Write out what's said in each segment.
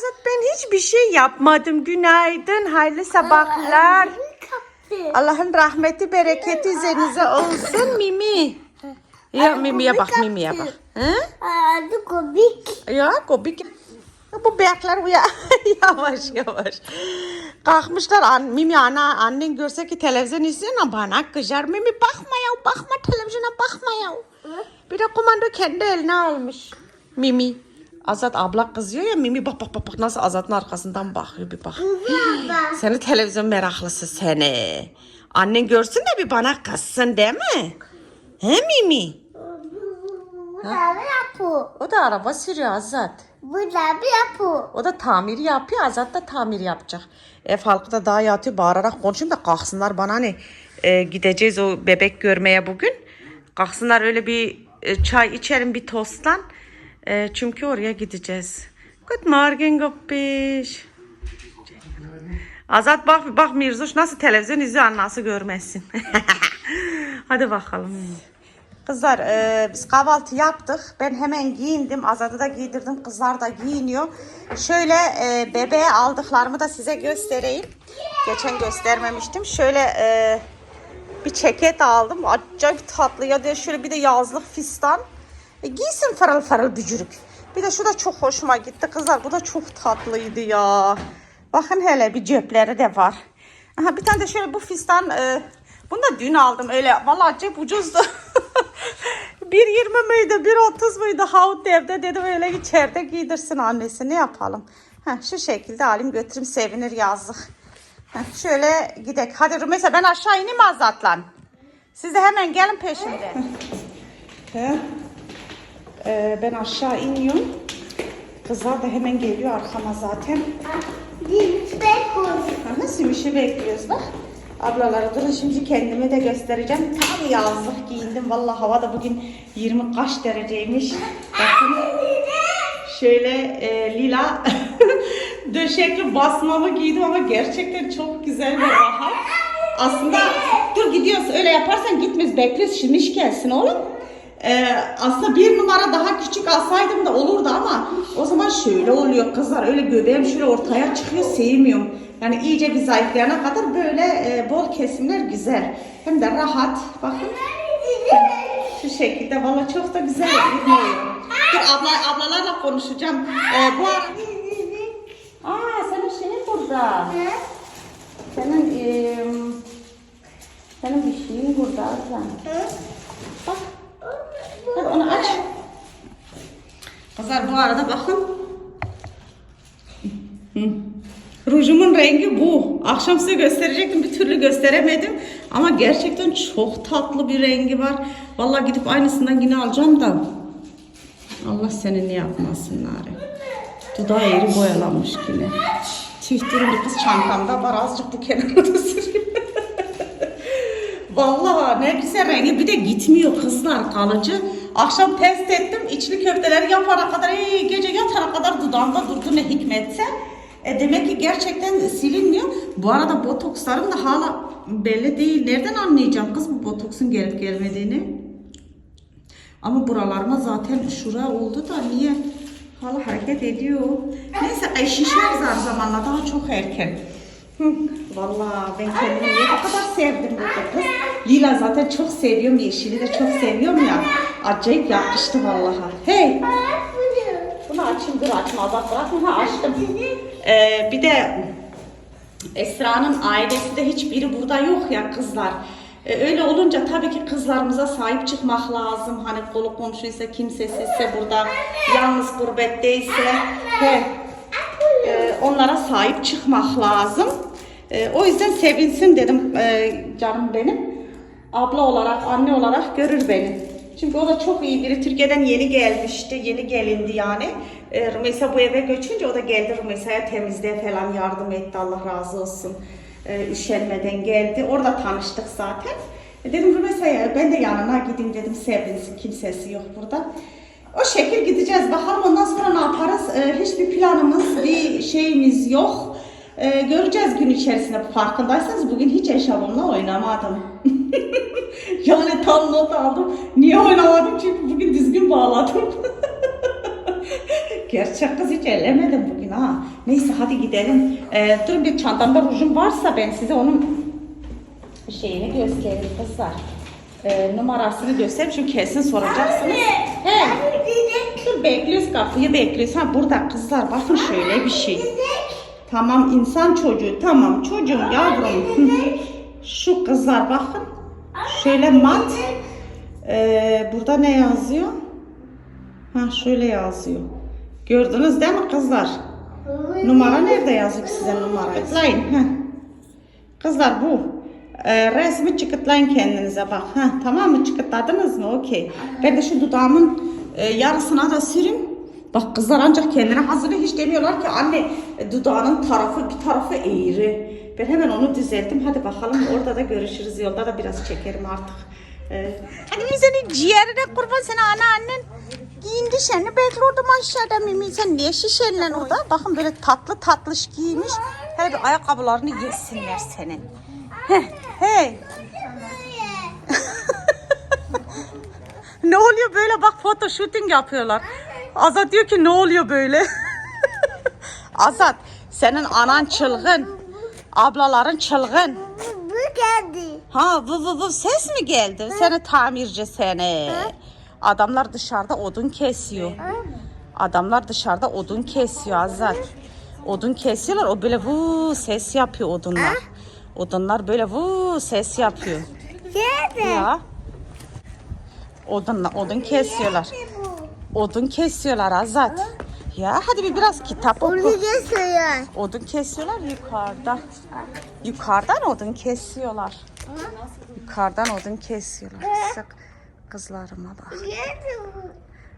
Azat ben hiçbir şey yapmadım. Günaydın, hayırlı sabahlar. Allah'ın rahmeti, bereketi üzerinize olsun Mimi. Ya Mimi'ye bak, Mimi'ye bak. Hı? Adı komik. Ya komik. Bu beyaklar uya. yavaş yavaş. Kalkmışlar. An, Mimi ana annen görse ki televizyon izliyor bana kıcar. Mimi bakma ya bakma televizyona bakma ya. Bir de komando kendi eline almış. Mimi. Azat abla kızıyor ya Mimi bak bak bak bak nasıl Azat'ın arkasından bakıyor bir bak. Baba. Seni televizyon meraklısı seni. Annen görsün de bir bana kızsın değil mi? He Mimi? Bu da bir yapı. O da araba sürüyor Azat. Bu da bir yapı. O da tamir yapıyor. Azat da tamir yapacak. Ev halkı da daha yatıyor. Bağırarak konuşayım da kalksınlar bana hani e, gideceğiz o bebek görmeye bugün. Kalksınlar öyle bir e, çay içerim bir tosttan. E, çünkü oraya gideceğiz. Good morning Goppiş. Azat bak bak Mirzuş nasıl televizyon izliyor annası görmesin. Hadi bakalım. Kızlar e, biz kahvaltı yaptık. Ben hemen giyindim. Azat'ı da giydirdim. Kızlar da giyiniyor. Şöyle e, bebeğe aldıklarımı da size göstereyim. Geçen göstermemiştim. Şöyle e, bir ceket aldım. Acayip tatlı. Ya da şöyle bir de yazlık fistan. E, giysin farıl farıl bücürük. Bir de şu da çok hoşuma gitti kızlar. Bu da çok tatlıydı ya. Bakın hele bir cepleri de var. Aha, bir tane de şöyle bu fistan e, bunu da dün aldım öyle. Vallahi acayip ucuzdu. 1.20 miydi 1.30 muydu havut evde dedim öyle içeride giydirsin annesi ne yapalım. Heh, şu şekilde alayım götürüm sevinir yazlık. Heh, şöyle gidek. Hadi Rumeysa ben aşağı ineyim Azat'la. Siz de hemen gelin peşimden. He. Ee, ben aşağı iniyorum. Kızlar da hemen geliyor arkama zaten. Ama simişi bekliyoruz bak. Ablalara durun şimdi kendime de göstereceğim. Tam yazlık giyindim. Vallahi hava da bugün 20 kaç dereceymiş. Bakın şöyle e, lila döşekli basmamı giydim ama gerçekten çok güzel ve rahat. Aslında dur gidiyoruz öyle yaparsan gitmez bekliyoruz şimdi gelsin oğlum. Ee, aslında bir numara daha küçük alsaydım da olurdu ama o zaman şöyle oluyor kızlar öyle göbeğim şöyle ortaya çıkıyor sevmiyorum. Yani iyice bir zayıflayana kadar böyle e, bol kesimler güzel. Hem de rahat. Bakın şu şekilde valla çok da güzel bilmiyorum. Dur abla, ablalarla konuşacağım. Ee, bu. Aa senin şeyin burada. Senin e, senin bir şeyin burada abla. Bak. Onu aç. Kızlar bu arada bakın. Rujumun rengi bu. Akşam size gösterecektim bir türlü gösteremedim. Ama gerçekten çok tatlı bir rengi var. Vallahi gidip aynısından yine alacağım da. Allah seninle yapmasın Nare. Dudağı eğri boyalanmış yine. Tüh durun kız çantamda var azıcık bu kenarda sürüyor. Vallahi ne güzel rengi bir de gitmiyor kızlar kalıcı. Akşam test ettim içli köfteleri yapana kadar ey, gece yatana kadar dudağımda durdu ne hikmetse. E demek ki gerçekten silinmiyor. Bu arada botokslarım da hala belli değil. Nereden anlayacağım kız bu botoksun gelip gelmediğini? Ama buralarıma zaten şura oldu da niye? Hala hareket ediyor. Neyse ay şişer zamanla daha çok erken. Hı, Vallahi ben kendimi bu kadar sevdim burada kız. Lila zaten çok seviyorum. Yeşili de çok seviyorum ya. Acayip yakıştı vallahi. Hey bunu açayım dur açma bak bırakma ha açtım. Ee, bir de Esra'nın ailesi de hiçbiri burada yok ya kızlar. Ee, öyle olunca tabii ki kızlarımıza sahip çıkmak lazım. Hani kolu komşuysa kimsesizse burada yalnız gurbetteyse he, e, onlara sahip çıkmak lazım. E, o yüzden sevinsin dedim e, canım benim. Abla olarak, anne olarak görür beni. Çünkü o da çok iyi biri. Türkiye'den yeni gelmişti. Yeni gelindi yani. E, bu eve göçünce o da geldi Rümeysa'ya temizliğe falan yardım etti. Allah razı olsun. E, üşenmeden geldi. Orada tanıştık zaten. E, dedim Rümeysa'ya ben de yanına gideyim dedim. Sevinsin kimsesi yok burada. O şekil gideceğiz. Bakalım ondan sonra ne yaparız? E, hiçbir planımız, bir şeyimiz yok. Göreceğiz gün içerisinde. Farkındaysanız bugün hiç eşarbımla oynamadım. yani tam not aldım. Niye oynamadım? Çünkü bugün düzgün bağladım. Gerçek kız hiç ellemedim bugün ha. Neyse hadi gidelim. Ee, durun bir çantamda rujum varsa ben size onun şeyini göstereyim kızlar. Ee, numarasını göstereyim çünkü kesin soracaksınız. He. Dur bekliyoruz kapıyı bekliyoruz. Ha burada kızlar bakın şöyle bir şey. Tamam insan çocuğu tamam çocuğum yavrum. Şu kızlar bakın. Şöyle mat. Ee, burada ne yazıyor? Ha şöyle yazıyor. Gördünüz değil mi kızlar? Numara nerede yazıyor size numara? Tıklayın. Heh. Kızlar bu. Ee, resmi çıkıtlayın kendinize bak. Ha, tamam mı? Çıkıtladınız mı? Okey. Ben de şu dudağımın e, yarısına da sürüm. Bak kızlar ancak kendine hazırlıyor. Hiç demiyorlar ki anne dudağının tarafı bir tarafı eğri. Ben hemen onu düzelttim. Hadi bakalım orada da görüşürüz. Yolda da biraz çekerim artık. Ee, Hani senin ciğerine kurban seni anneannen giyindi seni bekliyordum aşağıda Mimi sen niye şişenlen orada? Bakın böyle tatlı tatlış giymiş. Hele bir ayakkabılarını yesinler senin. Hey. ne oluyor böyle bak foto shooting yapıyorlar. Azat diyor ki ne oluyor böyle? Azat senin anan çılgın. Ablaların çılgın. Bu geldi. Ha vı vı vı ses mi geldi? Seni tamirci seni. Adamlar dışarıda odun kesiyor. Adamlar dışarıda odun kesiyor Azat. Odun kesiyorlar o böyle vu ses yapıyor odunlar. Odunlar böyle vu ses yapıyor. Geldi. Ya. Odun, odun kesiyorlar. Odun kesiyorlar Azat. Ya hadi bir biraz kitap oku. Bunu geçiyor. Odun kesiyorlar yukarıda. Yukarıdan odun kesiyorlar. Yukarıdan odun kesiyorlar. Sık kızlarıma bak.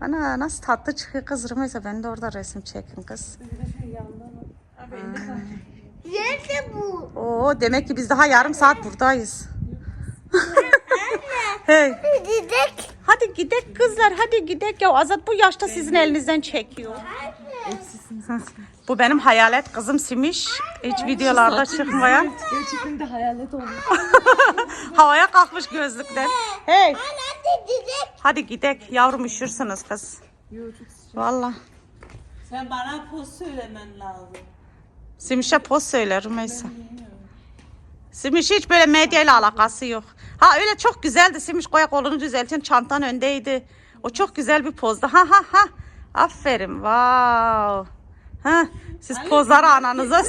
Ana nasıl tatlı çıkıyor kız Rümeysa. Ben de orada resim çekin kız. Geldi bu. Oo demek ki biz daha yarım saat buradayız. hey. Hadi gidek kızlar hadi gidek ya Azat bu yaşta sizin elinizden çekiyor. Bu benim hayalet kızım Simiş. Hiç videolarda çıkmayan. Gerçekten de hayalet oldu. Havaya kalkmış gözlükler. Hey Hadi gidek yavrum üşürsünüz kız. Valla. Sen bana poz söylemen lazım. Simiş'e poz söyle Rümeysa. Simiş hiç böyle medyayla alakası yok. Ha öyle çok güzeldi Simiş koya kolunu düzeltin çantan öndeydi. O çok güzel bir pozdu. Ha ha ha. Aferin. Wow. Ha, siz pozları ananıza.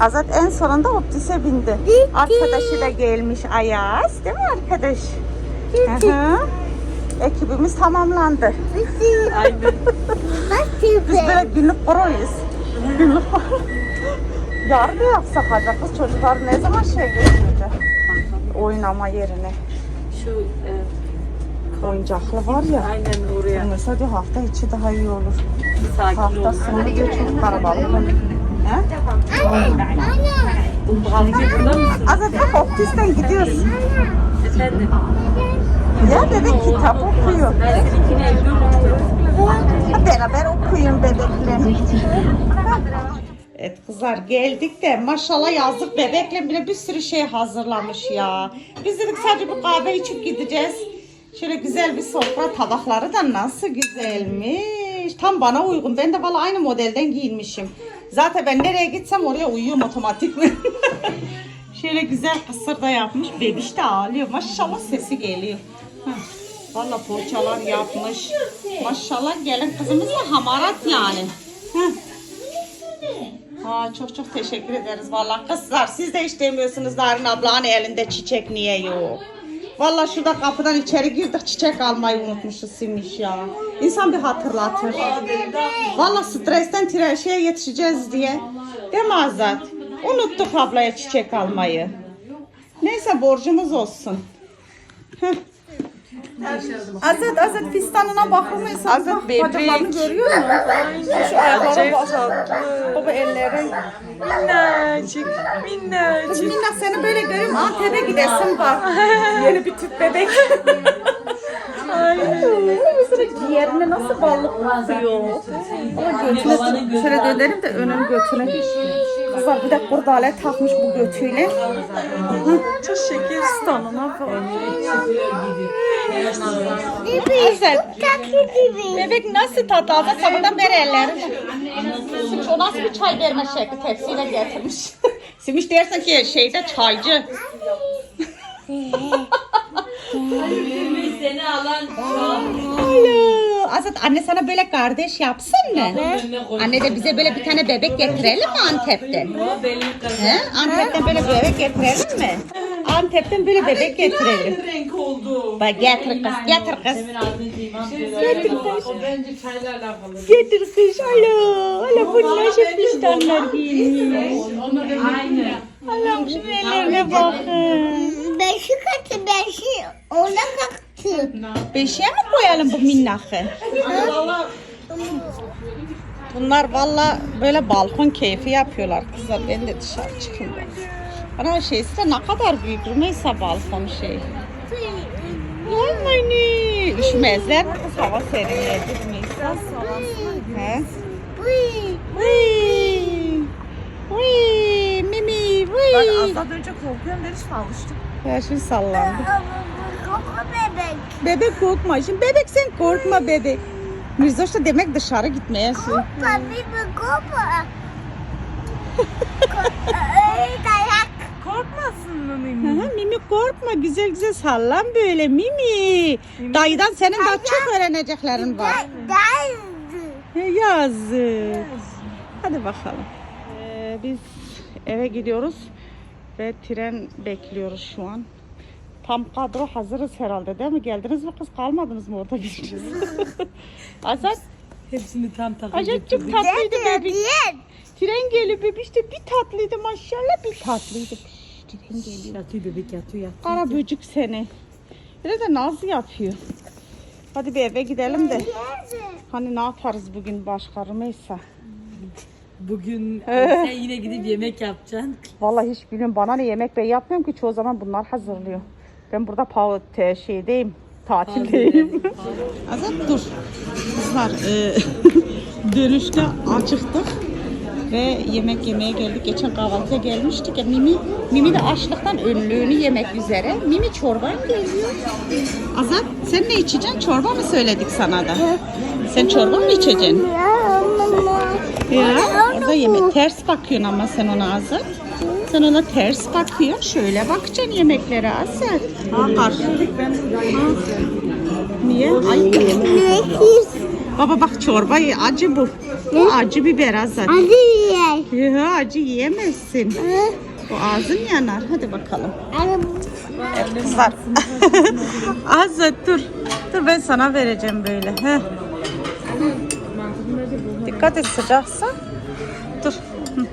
Azat en sonunda Optis'e bindi. Arkadaşı da gelmiş Ayaz. Değil mi arkadaş? Hı hı. Ekibimiz tamamlandı. Aynen. Biz böyle günlük proyuz. Günlük. Yarın da yapsak acaba kız çocuklar ne zaman şey götürecek? Oynama yerine. Şu e, Oyuncaklı var ya. aynen oraya Mesela diyor hafta içi daha iyi olur. sakin Hafta sonu diyor çok kalabalık. He? Burada mısın? Azat bak Optis'ten gidiyoruz. Efendim. Ya bebek kitap okuyor. Ben seninkini evde. Ha, Beraber okuyun bebekle. Evet kızlar geldik de maşallah yazlık bebekle bile bir sürü şey hazırlamış ya. Biz dedik sadece bir kahve içip gideceğiz. Şöyle güzel bir sofra tabakları da nasıl güzelmiş. Tam bana uygun. Ben de valla aynı modelden giyinmişim. Zaten ben nereye gitsem oraya uyuyorum otomatikman. Şöyle güzel kısır da yapmış. Bebiş de ağlıyor. Maşallah sesi geliyor. Valla poğaçalar yapmış. Maşallah gelin kızımız da hamarat yani. Heh. Aa, çok çok teşekkür ederiz vallahi kızlar. Siz de hiç demiyorsunuz Narin ablanın elinde çiçek niye yok? Vallahi şurada kapıdan içeri girdik çiçek almayı unutmuşuz Simiş ya. İnsan bir hatırlatır. Vallahi stresten tire şeye yetişeceğiz diye. Değil mi Azat? Unuttuk ablaya çiçek almayı. Neyse borcumuz olsun. Heh. Azat Azat fistanına bakılmaysa Azat bacaklarını görüyor musun? Şu ayaklara bak. Baba elleri. Minnacık, minnacık. Minna seni böyle görüyorum Antep'e gidesin var. Yeni bir tüp bebek. Aynen. Ciğerine nasıl ballık kokuyor. Ama götüne şöyle dönerim de önünü götüne. Kızlar bir de kurdale takmış bu götüyle. Çok şeker stanına bak. Güzel. Tatlı gibi. Bebek nasıl tatlı? Azat sabırdan beri ellerini. Simiş o nasıl bir çay verme şekli tepsiyle getirmiş. Simiş dersin ki şeyde çaycı. Seni alan Alo. Azat anne sana böyle kardeş yapsın mı? Anne de bize böyle bir tane bebek getirelim mi Antep'ten? He? Antep'ten böyle bebek getirelim mi? Antep'ten böyle bebek getirelim. renk oldu. Bak getir kız, getir kız. O bence çayla alakalı. Getir kız, alo. Alo bu nasıl fistanlar giymiş. Aynen. Allah'ım şu ellerine bakın. Beşi katı beşi ona kalktı. Beşiğe mi koyalım bu minnakı? Bunlar valla böyle balkon keyfi yapıyorlar kızlar. Ben de dışarı çıkayım ben. Ana şeysi de ne kadar büyük Rümeysa balkon şey. Ne? Üşümezler mi hava serinledi Rümeysa? He? Uy. Vıy! Vıy! Mimi! Vıy! Az önce korkuyorum dedi şu Her şey sallandı. Bebek. Bebek korkma. Şimdi bebek sen korkma bebek. Mirzoş da demek dışarı gitmeye bir kopa. Öyle dayak. Korkmasın mı Mimi? Aha, Mimi korkma güzel güzel sallan böyle Mimi. Dayıdan senin daha çok öğreneceklerin var. Daydı. He, Yazık. Hadi bakalım. Ee, biz eve gidiyoruz ve tren bekliyoruz şu an. Tam kadro hazırız herhalde değil mi? Geldiniz mi kız? Kalmadınız mı orada biriniz? Azat, Hepsini tam takip Azat çok tatlıydı bebek. Tren geliyor bebiş de bir tatlıydı maşallah bir tatlıydı. Tren geliyor. Yatıyor bebek yatıyor yatıyor. Kara böcük seni. Bir de naz yapıyor. Hadi bir eve gidelim de. Hani ne yaparız bugün başka Rümeysa? Bugün sen yine gidip yemek yapacaksın. Vallahi hiç bilmiyorum. Bana ne yemek ben yapmıyorum ki çoğu zaman bunlar hazırlıyor. Ben burada pav te- şeydeyim. Tatildeyim. Azat dur. Kızlar e, dönüşte acıktık ve yemek yemeye geldik. Geçen kahvaltıya gelmiştik ya Mimi, Mimi de açlıktan önlüğünü yemek üzere. Mimi çorba geliyor. Azat sen ne içeceksin? Çorba mı söyledik sana da? Sen çorba mı içeceksin? Ya orada yemek ters bakıyorsun ama sen ona Azat. Sen ona ters bakıyorsun. Şöyle bakacaksın yemeklere Azat. Ha ben. Niye? Ay. Baba bak çorba ye- acı bu. Bu acı biber Azat. Hadi ye. Ya acı yiyemezsin. O ağzın yanar. Hadi bakalım. Kızlar. Azat dur. Dur ben sana vereceğim böyle. Heh. Dikkat et sıcaksa. Dur. Hı.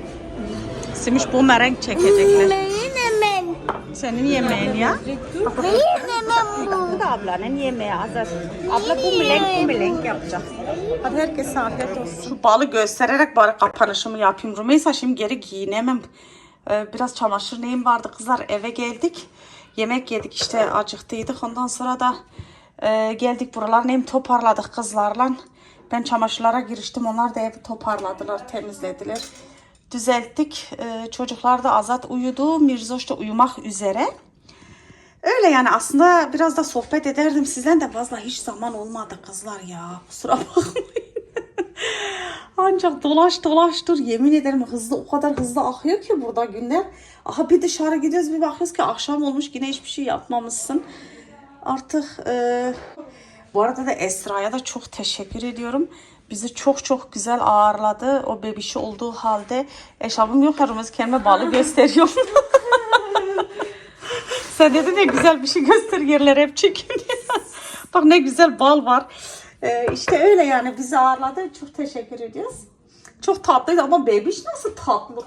Simiş bu merenk çekecekler. Benim hemen. Senin yemeğin ya. Benim hemen bu. Bu da ablanın yemeği Azat. Abla bu milenk bu milenk yapacak. Hadi herkese afiyet olsun. Şu balı göstererek bari kapanışımı yapayım. Rümeysa şimdi geri giyinemem. Ee, biraz çamaşır neyim vardı kızlar eve geldik. Yemek yedik işte acıktıydık. Ondan sonra da e, geldik buralar neyim toparladık kızlarla. Ben çamaşırlara giriştim. Onlar da evi toparladılar, temizlediler. Düzelttik. Ee, çocuklar da Azat uyudu. Mirzoş da uyumak üzere. Öyle yani aslında biraz da sohbet ederdim sizden de fazla hiç zaman olmadı kızlar ya. Kusura bakmayın. Ancak dolaş dolaş dur yemin ederim hızlı o kadar hızlı akıyor ki burada günler. Aha bir dışarı gidiyoruz bir bakıyoruz ki akşam olmuş yine hiçbir şey yapmamışsın. Artık e, bu arada da Esra'ya da çok teşekkür ediyorum. Bizi çok çok güzel ağırladı. O bebişi olduğu halde eşarbım yok. Herimiz kendime balı gösteriyorum. Sen dedin ne güzel bir şey göster yerler hep çekin. Bak ne güzel bal var. Ee, işte öyle yani bizi ağırladı. Çok teşekkür ediyoruz. Çok tatlıydı ama bebiş nasıl tatlı.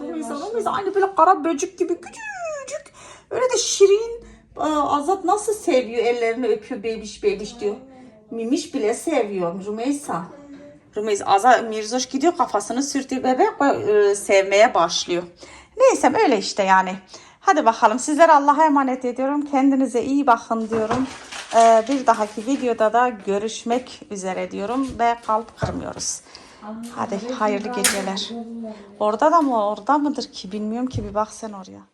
Aynı böyle kara böcük gibi küçücük. Öyle de şirin. Aa, Azat nasıl seviyor ellerini öpüyor bebiş bebiş diyor. Mimiş bile seviyor Rümeysa. Rümeysa Azat Mirzoş gidiyor kafasını sürtüyor bebek e, sevmeye başlıyor. Neyse öyle işte yani. Hadi bakalım sizlere Allah'a emanet ediyorum. Kendinize iyi bakın diyorum. Ee, bir dahaki videoda da görüşmek üzere diyorum ve kalp kırmıyoruz. Hadi hayırlı geceler. Orada da mı orada mıdır ki bilmiyorum ki bir bak sen oraya.